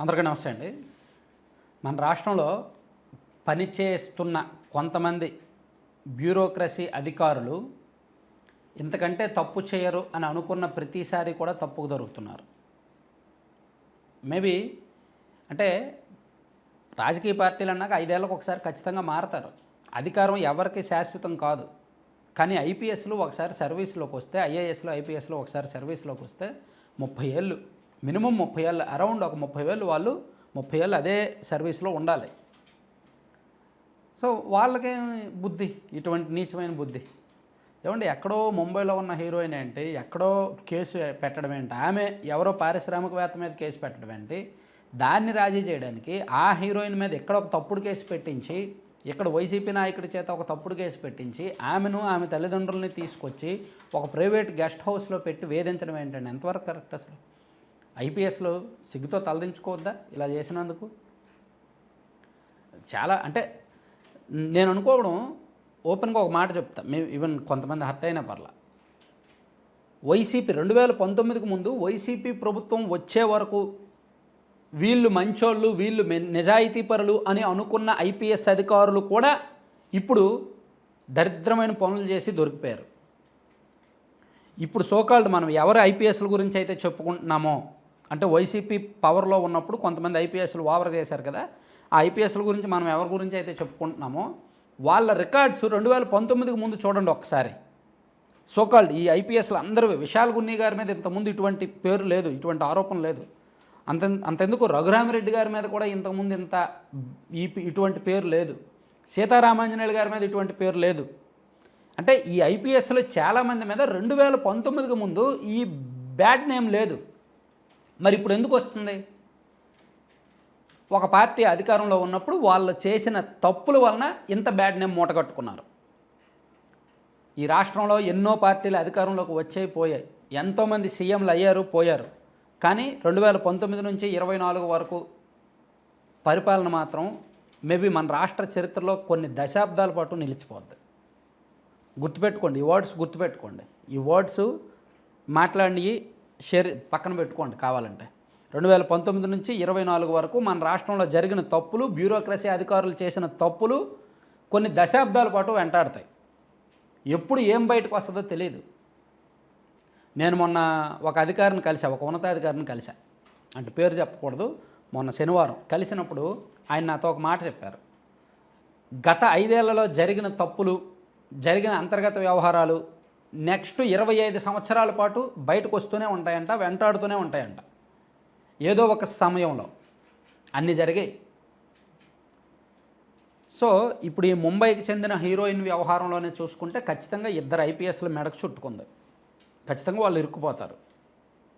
అందరికీ నమస్తే అండి. మన రాష్ట్రంలో పనిచేస్తున్న కొంతమంది బ్యూరోక్రసీ అధికారులు ఇంతకంటే తప్పు చేయరు అని అనుకున్న ప్రతిసారి కూడా తప్పుకు దొరుకుతున్నారు. మేబీ అంటే రాజకీయ పార్టీలు అన్నాక ఐదేళ్ళకు ఒకసారి ఖచ్చితంగా మారతారు. అధికారం ఎవరికి శాశ్వతం కాదు. కానీ ఐపీఎస్లు ఒకసారి సర్వీస్లోకి వస్తే ఐఏఎస్లో ఐపీఎస్లో ఒకసారి సర్వీస్లోకి వస్తే ముప్పై ఏళ్ళు మినిమం ముప్పై ఏళ్ళు అరౌండ్ ఒక ముప్పై వేలు వాళ్ళు ముప్పై ఏళ్ళు అదే సర్వీస్లో ఉండాలి. సో వాళ్ళకే బుద్ధి? ఇటువంటి నీచమైన బుద్ధి. ఏమండి ఎక్కడో ముంబైలో ఉన్న హీరోయిన్ ఏంటి? ఎక్కడో కేసు పెట్టడం ఏంటి? ఆమె ఎవరో పారిశ్రామికవేత్త మీద కేసు పెట్టడం ఏంటి? దాన్ని రాజీ చేయడానికి ఆ హీరోయిన్ మీద ఎక్కడ ఒక తప్పుడు కేసు పెట్టించి ఇక్కడ వైసీపీ నాయకుడి చేత ఒక తప్పుడు కేసు పెట్టించి ఆమెను ఆమె తల్లిదండ్రుల్ని తీసుకొచ్చి ఒక ప్రైవేట్ గెస్ట్ హౌస్లో పెట్టి వేధించడం ఏంటండి? ఎంతవరకు కరెక్ట్ అసలు? ఐపీఎస్లో సిగ్గుతో తలదించుకోవద్దా ఇలా చేసినందుకు? చాలా అంటే నేను అనుకోవడం ఓపెన్గా ఒక మాట చెప్తా. మేము ఈవెన్ కొంతమంది హర్ట్ అయినా పర్లా. వైసీపీ రెండు వేల పంతొమ్మిదికి ముందు వైసీపీ ప్రభుత్వం వచ్చే వరకు వీళ్ళు మంచోళ్ళు వీళ్ళు నిజాయితీ నిజాయితీపరులు అని అనుకున్న ఐపీఎస్ అధికారులు కూడా ఇప్పుడు దరిద్రమైన పనులు చేసి దొరికిపోయారు. ఇప్పుడు సోకాల్డ్ మనం ఎవరు ఐపీఎస్ల గురించి అయితే చెప్పుకుంటున్నామో అంటే వైసీపీ పవర్లో ఉన్నప్పుడు కొంతమంది ఐపీఎస్లు ఓవర్ చేశారు కదా ఆ ఐపీఎస్ల గురించి మనం ఎవరి గురించి అయితే చెప్పుకుంటున్నామో వాళ్ళ రికార్డ్స్ రెండు వేల పంతొమ్మిదికి ముందు చూడండి ఒకసారి. సోకాల్డ్ ఈ ఐపీఎస్లు అందరూ విశాల్ గున్ని గారి మీద ఇంతకుముందు ఇటువంటి పేరు లేదు ఇటువంటి ఆరోపణ లేదు. అంత అంతెందుకు రఘురామరెడ్డి గారి మీద కూడా ఇంతకుముందు ఇంత ఈ ఇటువంటి పేరు లేదు. సీతారామాంజనేయులు గారి మీద ఇటువంటి పేరు లేదు. అంటే ఈ ఐపీఎస్లో చాలామంది మీద రెండు వేల పంతొమ్మిదికి ముందు ఈ బ్యాడ్ నేమ్ లేదు. మరి ఇప్పుడు ఎందుకు వస్తుంది? ఒక పార్టీ అధికారంలో ఉన్నప్పుడు వాళ్ళు చేసిన తప్పుల వలన ఇంత బ్యాడ్ నేమ్ మూటగట్టుకున్నారు ఈ రాష్ట్రంలో ఎన్నో పార్టీలు అధికారంలోకి వచ్చాయి పోయాయి. ఎంతోమంది సీఎంలు అయ్యారు పోయారు. కానీ రెండు వేల పంతొమ్మిది నుంచి ఇరవై నాలుగు వరకు పరిపాలన మాత్రం మేబీ మన రాష్ట్ర చరిత్రలో కొన్ని దశాబ్దాల పాటు నిలిచిపోద్ది. గుర్తుపెట్టుకోండి ఈ వర్డ్స్ గుర్తుపెట్టుకోండి. ఈ వర్డ్స్ మాట్లాడినవి షేర్ పక్కన పెట్టుకోండి కావాలంటే. రెండు వేల పంతొమ్మిది నుంచి ఇరవై నాలుగు వరకు మన రాష్ట్రంలో జరిగిన తప్పులు బ్యూరోక్రసీ అధికారులు చేసిన తప్పులు కొన్ని దశాబ్దాల పాటు వెంటాడతాయి. ఎప్పుడు ఏం బయటకు వస్తుందో తెలియదు నేను మొన్న ఒక అధికారిని కలిసా ఒక ఉన్నతాధికారిని కలిసా అంటే పేరు చెప్పకూడదు. మొన్న శనివారం కలిసినప్పుడు ఆయన నాతో ఒక మాట చెప్పారు. గత ఐదేళ్ళలో జరిగిన తప్పులు జరిగిన అంతర్గత వ్యవహారాలు నెక్స్ట్ ఇరవై ఐదు సంవత్సరాల పాటు బయటకు వస్తూనే ఉంటాయంట వెంటాడుతూనే ఉంటాయంట. ఏదో ఒక సమయంలో అన్నీ జరిగాయి. సో ఇప్పుడు ఈ ముంబైకి చెందిన హీరోయిన్ వ్యవహారంలోనే చూసుకుంటే ఖచ్చితంగా ఇద్దరు ఐపీఎస్ల మెడకు చుట్టుకుంది. ఖచ్చితంగా వాళ్ళు ఇరుక్కుపోతారు.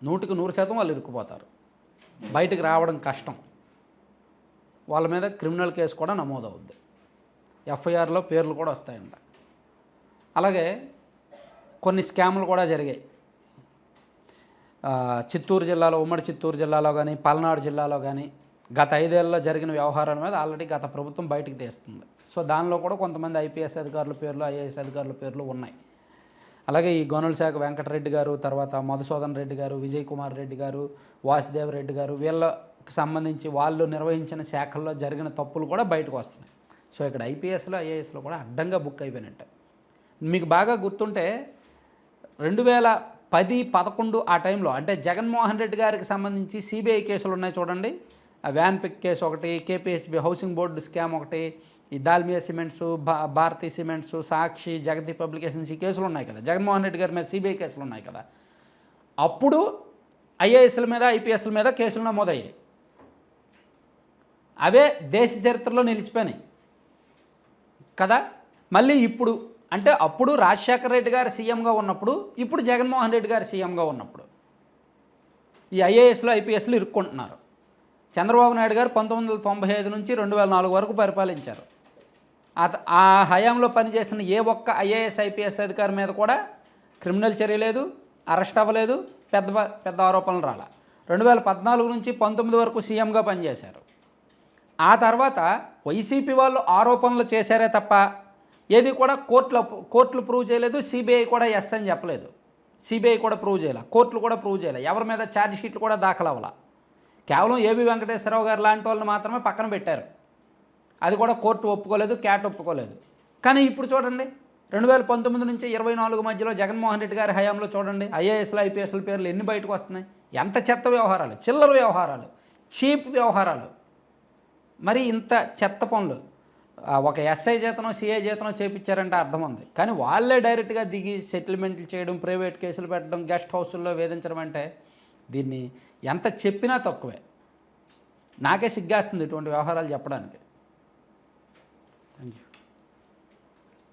నూటికి నూరు శాతం వాళ్ళు ఇరుక్కుపోతారు. బయటకు రావడం కష్టం. వాళ్ళ మీద క్రిమినల్ కేసు కూడా నమోదవుద్ది. ఎఫ్ఐఆర్లో పేర్లు కూడా వస్తాయంట. అలాగే కొన్ని స్కాములు కూడా జరిగాయి. చిత్తూరు జిల్లాలో ఉమ్మడి చిత్తూరు జిల్లాలో కానీ పల్నాడు జిల్లాలో కానీ గత ఐదేళ్ళలో జరిగిన వ్యవహారాల మీద ఆల్రెడీ గత ప్రభుత్వం బయటకు తీస్తుంది. సో దానిలో కూడా కొంతమంది ఐపీఎస్ అధికారుల పేర్లు ఐఏఎస్ అధికారుల పేర్లు ఉన్నాయి. అలాగే ఈ గనుల శాఖ వెంకటరెడ్డి గారు తర్వాత మధుసూదన్ రెడ్డి గారు విజయ్ కుమార్ రెడ్డి గారు వాసుదేవ్ రెడ్డి గారు వీళ్ళకి సంబంధించి వాళ్ళు నిర్వహించిన శాఖల్లో జరిగిన తప్పులు కూడా బయటకు వస్తున్నాయి. సో ఇక్కడ ఐపీఎస్లో ఐఏఎస్లో కూడా అడ్డంగా బుక్ అయిపోయినట్టే. మీకు బాగా గుర్తుంటే రెండు వేల పది పదకొండు ఆ టైంలో అంటే జగన్మోహన్ రెడ్డి గారికి సంబంధించి సిబిఐ కేసులు ఉన్నాయి చూడండి. వ్యాన్ పిక్ కేసు ఒకటి కేపీహెచ్బి హౌసింగ్ బోర్డు స్కామ్ ఒకటి ఈ దాల్మియా సిమెంట్స్ భా భారతీ సిమెంట్స్ సాక్షి జగతి పబ్లికేషన్స్ ఈ కేసులు ఉన్నాయి కదా. జగన్మోహన్ రెడ్డి గారి మీద సిబిఐ కేసులు ఉన్నాయి కదా. అప్పుడు ఐఏఎస్ల మీద ఐపీఎస్ల మీద కేసులు నమోదయ్యాయి. అవే దేశ చరిత్రలో నిలిచిపోయినాయి కదా. మళ్ళీ ఇప్పుడు అంటే అప్పుడు రాజశేఖర రెడ్డి గారు సీఎంగా ఉన్నప్పుడు ఇప్పుడు జగన్మోహన్ రెడ్డి గారు సీఎంగా ఉన్నప్పుడు. ఈ ఐఏఎస్లు ఐపీఎస్లు ఇరుక్కుంటున్నారు. చంద్రబాబు నాయుడు గారు పంతొమ్మిది వందల తొంభై ఐదు నుంచి రెండు వేల నాలుగు వరకు పరిపాలించారు. ఆ హయాంలో పనిచేసిన ఏ ఒక్క ఐఏఎస్ ఐపీఎస్ అధికారి మీద కూడా క్రిమినల్ చర్య లేదు అరెస్ట్ అవ్వలేదు పెద్ద పెద్ద ఆరోపణలు రాల. రెండు వేల పద్నాలుగు నుంచి పంతొమ్మిది వరకు సీఎంగా పనిచేశారు. ఆ తర్వాత వైసీపీ వాళ్ళు ఆరోపణలు చేశారే తప్ప ఏది కూడా కోర్టులో కోర్టులు ప్రూవ్ చేయలేదు సిబిఐ కూడా ఎస్ అని చెప్పలేదు. సిబిఐ కూడా ప్రూవ్ చేయాలి కోర్టులు కూడా ప్రూవ్ చేయాలి. ఎవరి మీద ఛార్జ్ షీట్లు కూడా దాఖలు అవ్వాల. కేవలం ఏబి వెంకటేశ్వరరావు గారు లాంటి వాళ్ళని మాత్రమే పక్కన పెట్టారు. అది కూడా కోర్టు ఒప్పుకోలేదు క్యాట్ ఒప్పుకోలేదు. కానీ ఇప్పుడు చూడండి రెండు వేల పంతొమ్మిది నుంచి ఇరవై నాలుగు మధ్యలో జగన్మోహన్ రెడ్డి గారి హయాంలో చూడండి ఐఏఎస్లు ఐపీఎస్ల పేర్లు ఎన్ని బయటకు వస్తున్నాయి? ఎంత చెత్త వ్యవహారాలు చిల్లర వ్యవహారాలు చీప్ వ్యవహారాలు. మరి ఇంత చెత్త పనులు ఒక ఎస్ఐ జీతనం సిఐ జీతనం చేపించారంటే అర్థం ఉంది. కానీ వాళ్ళే డైరెక్ట్గా దిగి సెటిల్మెంట్లు చేయడం ప్రైవేట్ కేసులు పెట్టడం గెస్ట్ హౌసుల్లో వేధించడం అంటే దీన్ని ఎంత చెప్పినా తక్కువే. నాకే సిగ్గేస్తుంది ఇటువంటి వ్యవహారాలు చెప్పడానికి. Thank you